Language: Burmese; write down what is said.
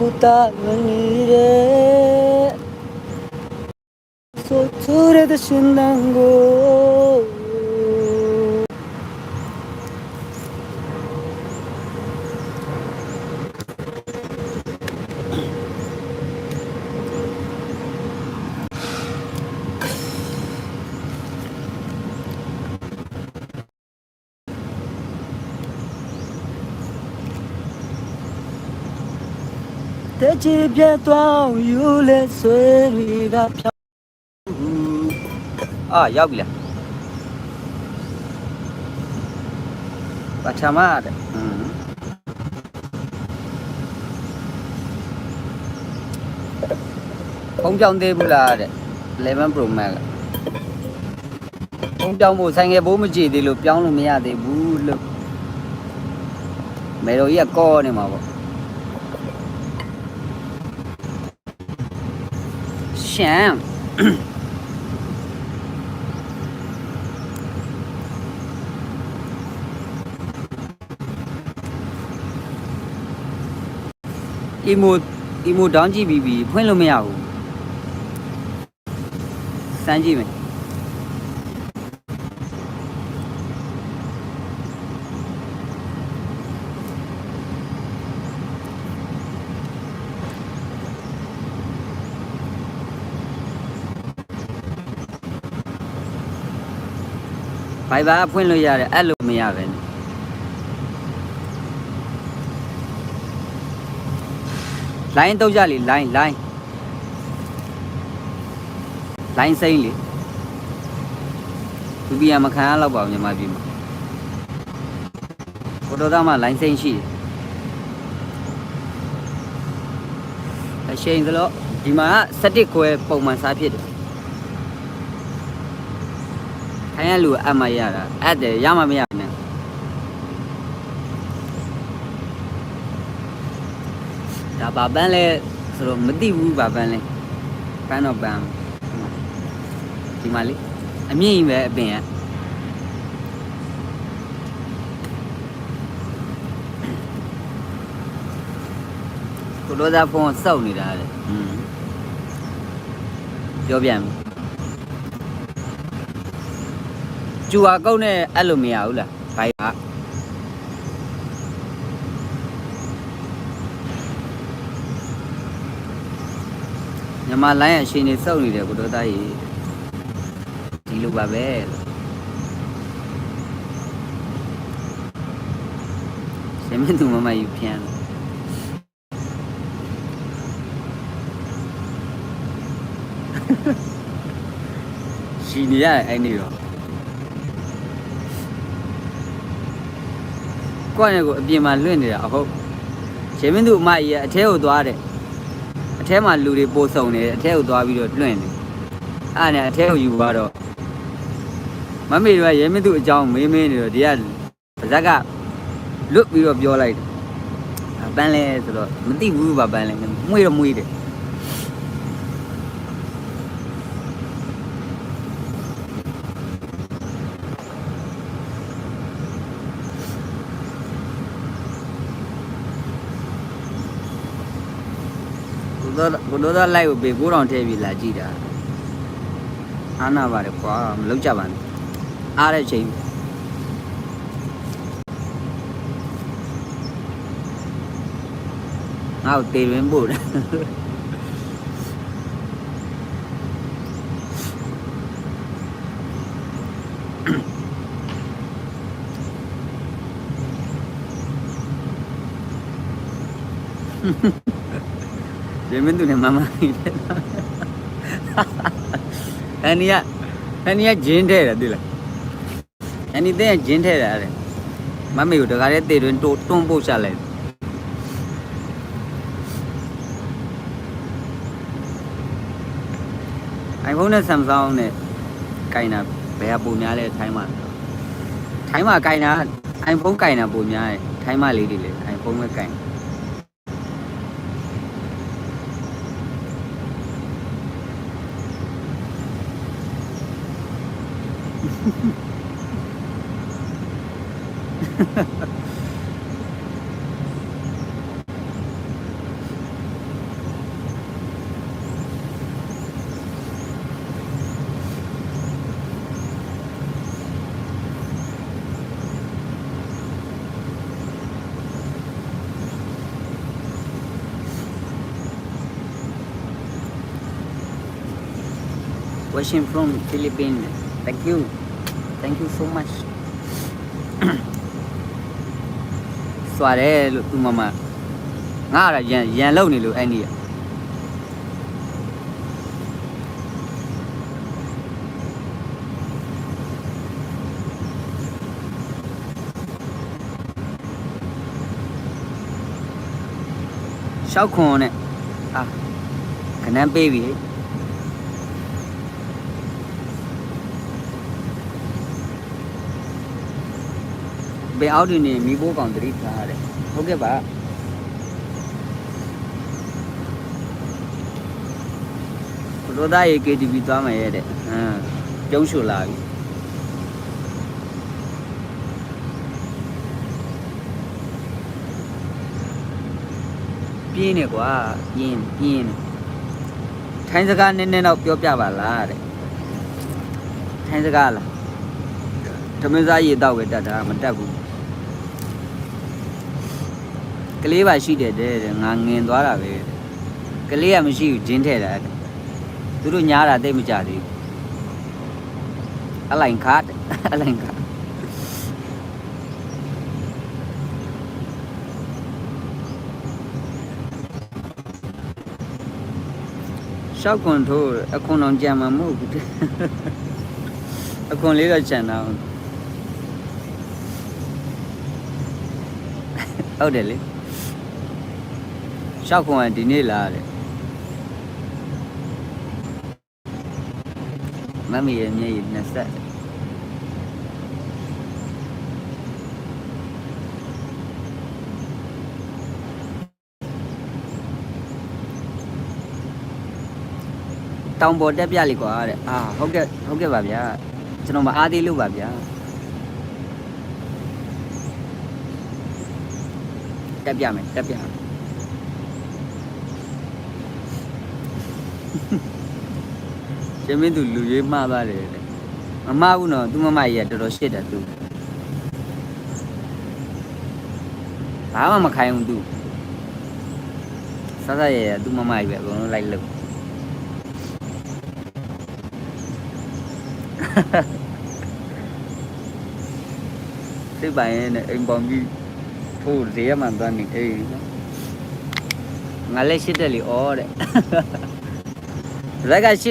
ကိုတာနေတဲ့ဆိုချူရတဲ့ရှ တန်ကိုတဲ့ချစ်ပြတ်သွားယူလဲဆွေတွေကဖြောင်းအာရောက်ပြီလားပထမတဲ့ဟွန်းဖုံးပြောင်းသေးဘူးလားတဲ့11 Pro Max ဖုံးပြောင်းဖို့ဆိုင်ငယ်ဘိုးမကြည့်သေးလို့ပြောင်းလို့မရသေးဘူးလို့မေတော်ကြီးကကောနေမှာပေါ့ ရှမ်းအီမိုအီမိုဒေါင်းကြည့်ပြီးပြီဖွင့်လို့မရဘူးစမ်းကြည့်မယ် ဘိုင်ဘာဖွင့်လို့ရတယ်အဲ့လိုမရပဲနဲ့လိုင်းတော့ကြလေလိုင်းလိုင်းလိုင်းစိမ့်လေသူပြန်မခံရတော့ပါဘူးညီမပြည်မှာကိုတော်သားမှလိုင်းစိမ့်ရှိတယ်အရှိန်သလို့ဒီမှာ17ခွဲပုံမှန်စားဖြစ်တယ် ခိုင်းရလူအပ်မရတာအပ်တယ်ရမှမရဘူးနဲ့ဒါဘာပန်းလဲဆိုတော့မသိဘူးဘာပန်းလဲပန်းတော့ပန်းဒီမှာလေအမြင့်ကြီးပဲအပင်ကကိုလိုသားဖုန်းစောက်နေတာလေอืมပြောပြန်ပြီ ကျူဟာကုတ်နဲ့အဲ့လိုမရဘူးလားဘိုင်ကညမလိုင်းအရှင်နေစောက်နေတယ်ကိုလိုသားကြီးဒီလိုပါပဲရှင်မင်းသူမမယူပြန်လို့ရှိနေရအဲ့နေတော့ ကိုယ့်နဲ့ကိုအပြင်မှာလွင့်နေတာအဟုတ်ရေမင်းသူအမကြီးကအထဲကိုသွားတယ်အထဲမှာလူတွေပို့ဆုံနေတယ်အထဲကိုသွားပြီးတော့လွင့်တယ်အဲ့ဒါနဲ့အထဲကိုယူသွားတော့မမေတို့ကရေမင်းသူအကြောင်းမေးမင်းနေတော့ဒီကပါဇက်ကလွတ်ပြီးတော့ပြောလိုက်တယ်အပန်းလဲဆိုတော့မသိဘူးပါပန်းလဲမွေးတော့မွေးတယ် ဘုဒ္ဓဘုဒ္ဓသားလိုက်ကိုပေ9000ထည့်ပြီးလာကြည့်တာအာနာပါတယ်ကွာမလောက်ကြပါနဲ့အားတဲ့ချိန်ငါ့ကိုတေရင်းပို့တယ် ရေမင်းသူနဲ့မမကြီးတယ်အန်နီကအန်နီကဂျင်းထဲတယ်သိလားအန်နီတဲ့ဂျင်းထဲတယ်အဲ့မမေကိုတကားတဲ့တေတွင်တိုးတွန်းပို့ချလိုက်အိုင်ဖုန်းနဲ့ Samsung နဲ့ကင်တာဘယ်ကပုံများလဲထိုင်းမှာထိုင်းမှာကင်တာ iPhone ကင်တာပုံများတယ်ထိုင်းမှာလေးတွေလေ iPhone ပဲကင် watching from Philippines. Thank you thank you so much စွာတယ်လို့သူမမငါရရန်ရန်လုံနေလို့အဲ့ဒီอ่ะရှောက်ခွန်နဲ့အာခဏန်းပေးပြီ ဘယ်အောက်တွင်နေမိဘကောင်တတိထားရတယ်ဟုတ်ကဲ့ပါဘလိုသားရေ KTV သွားမယ်ရဲ့တဲ့ဟမ်ကျုံးရှူလာပြီပြင်းနေကွာပြင်းပြင်းနေထိုင်းစကားနည်းနည်းတော့ပြောပြပါလားတဲ့ထိုင်းစကားလားဓမင်းစားရေတော့ပဲတတ်တာမတတ်ဘူး ကလေးပါရှိတယ်တဲ့တဲ့ငါငင်သွားတာပဲတဲ့ကလေးကမရှိဘူးဂျင်းထဲတာတဲ့သူတို့ညားတာတိတ်မကြသေးဘူးအလိုက်ခါတဲ့အလိုက်ခါရှောက်ကွန်ထိုးအခွန်အောင်ကြံမှာမဟုတ်ဘူးတဲ့အခွန်လေးတော့ကြံတာဟုတ်တယ်လေ ရှောက်ကွန်ကဒီနေ့လာတဲ့မမီရဲ့မျက်ရည်နှစ်ဆက်တောင်ပေါ်တက်ပြလိကွာတဲ့အာဟုတ်ကဲ့ဟုတ်ကဲ့ပါဗျာကျွန်တော်မအားသေးလို့ပါဗျာတက်ပြမယ်တက်ပြမယ် ကျမင်းသူလူရေးမှားပါတယ်တဲ့မမှားဘူးနော်သူမမကြီးကတော်တော်ရှစ်တယ်သူဘာမှမခိုင်းဘူးသူစစရဲရဲသူမမကြီးပဲအကုန်လုံးလိုက်လို့စိတ်ပိုင်နဲ့အိမ်ပေါင်ကြီးထိုးရေမှန်သွားနေအေးငါလည်းရှစ်တယ်လေဩတဲ့ ဇက်ကရှစ်